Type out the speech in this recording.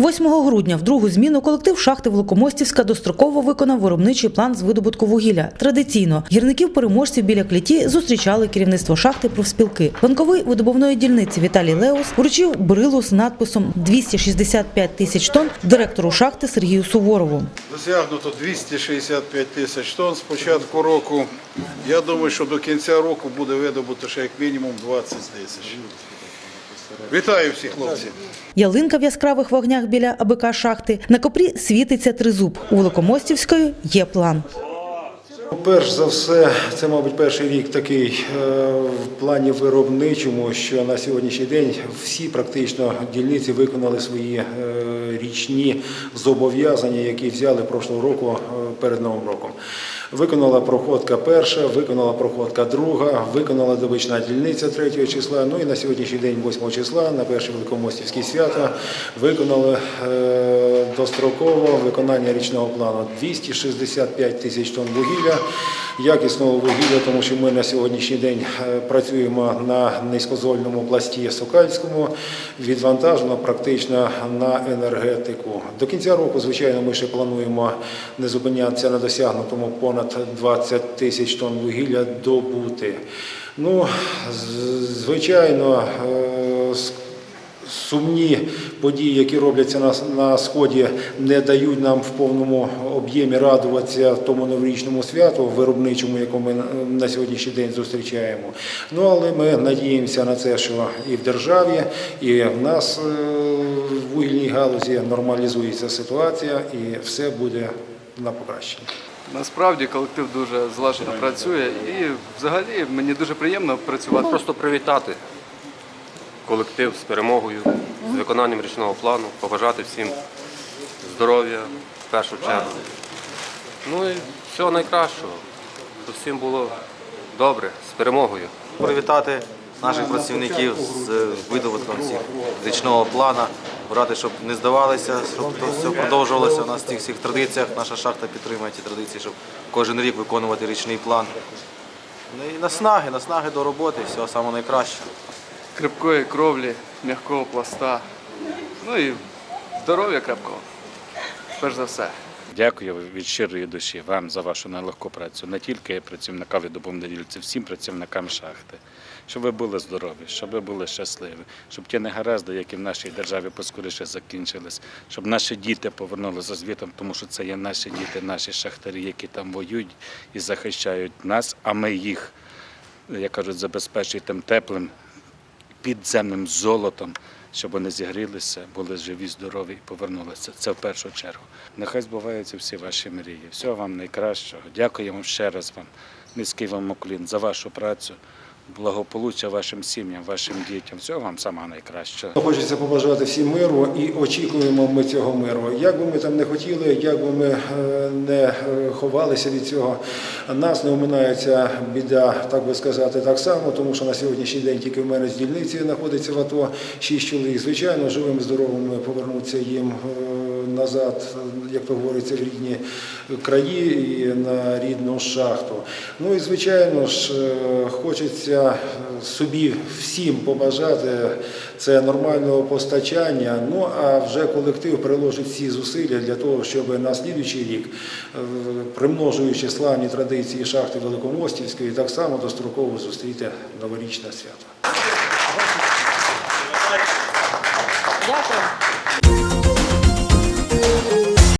8 грудня в другу зміну колектив шахти Великомостівська достроково виконав виробничий план з видобутку вугілля. Традиційно гірників-переможців біля кліті зустрічали керівництво шахти профспілки. Банковий видобувної дільниці Віталій Леус вручив брилу з надписом 265 тисяч тонн директору шахти Сергію Суворову. Досягнуто 265 тисяч тонн з початку року. Я думаю, що до кінця року буде видобуто ще як мінімум 20 тисяч. Вітаю всіх хлопців! Ялинка в яскравих вогнях біля АБК шахти. На копрі світиться тризуб. У Великомостівської є план. Перш за все, це, мабуть, перший рік такий е, в плані виробничому, що на сьогоднішній день всі практично дільниці виконали свої е, річні зобов'язання, які взяли прошлого року е, перед Новим роком. Виконала проходка перша, виконала проходка друга, виконала добична дільниця 3 числа. Ну і на сьогоднішній день, 8 числа, на перше великомостівське свято, виконали е, достроково виконання річного плану 265 тисяч тонн вугілля, якісного вугілля, тому що ми на сьогоднішній день е, працюємо на низькозольному пласті Сокальському, відвантажено практично на енергетику. До кінця року, звичайно, ми ще плануємо не зупинятися на досягнутому понад 20 тисяч тонн вугілля добути. Ну, звичайно, е, сумні події, які робляться на, на сході, не дають нам в повному об'ємі радуватися тому новорічному святу виробничому, якому ми на- на сьогоднішній день зустрічаємо. Ну але ми надіємося на це, що і в державі, і в нас е, в вугільній галузі нормалізується ситуація, і все буде на покращення. Насправді колектив дуже злажено працює і взагалі мені дуже приємно працювати. Просто привітати колектив з перемогою, з виконанням річного плану, побажати всім здоров'я в першу чергу. Ну і всього найкращого, щоб всім було добре, з перемогою. привітати наших працівників з видобутком річного плану, брати, щоб не здавалися, щоб то все продовжувалося у нас в цих всіх традиціях. Наша шахта підтримує ці традиції, щоб кожен рік виконувати річний план. Ну і наснаги, наснаги до роботи, всього самого найкращого. Крепкої кровлі, м'якого пласта, ну і здоров'я крепкого. Перш за все. Дякую від щирої душі вам за вашу нелегку працю, не тільки працівникам відобувної дільниці, всім працівникам шахти. Щоб ви були здорові, щоб ви були щасливі, щоб ті негаразди, які в нашій державі поскоріше закінчились, щоб наші діти повернулися звітом, тому що це є наші діти, наші шахтарі, які там воюють і захищають нас, а ми їх, як кажуть, забезпечуємо теплим підземним золотом, щоб вони зігрілися, були живі, здорові і повернулися. Це в першу чергу. Нехай збуваються всі ваші мрії. Всього вам найкращого. Дякуємо ще раз вам. Низький вам уклін за вашу працю, благополуччя вашим сім'ям, вашим дітям. Всього вам самого найкращого. Хочеться побажати всім миру і очікуємо ми цього миру. Як би ми там не хотіли, як би ми е, не е, ховалися від цього, нас не оминається біда, так би сказати, так само, тому що на сьогоднішній день тільки в мене з дільниці знаходиться в АТО шість чоловік. Звичайно, живими, здоровими повернуться їм е, назад, як то говориться, в рідні краї і на рідну шахту. Ну і звичайно ж, е, хочеться собі всім побажати це нормального постачання. Ну а вже колектив приложить всі зусилля для того, щоб на слідуючий рік, е, примножуючи славні традиції шахти Великомостівської, так само достроково зустріти новорічне свято. Дякую.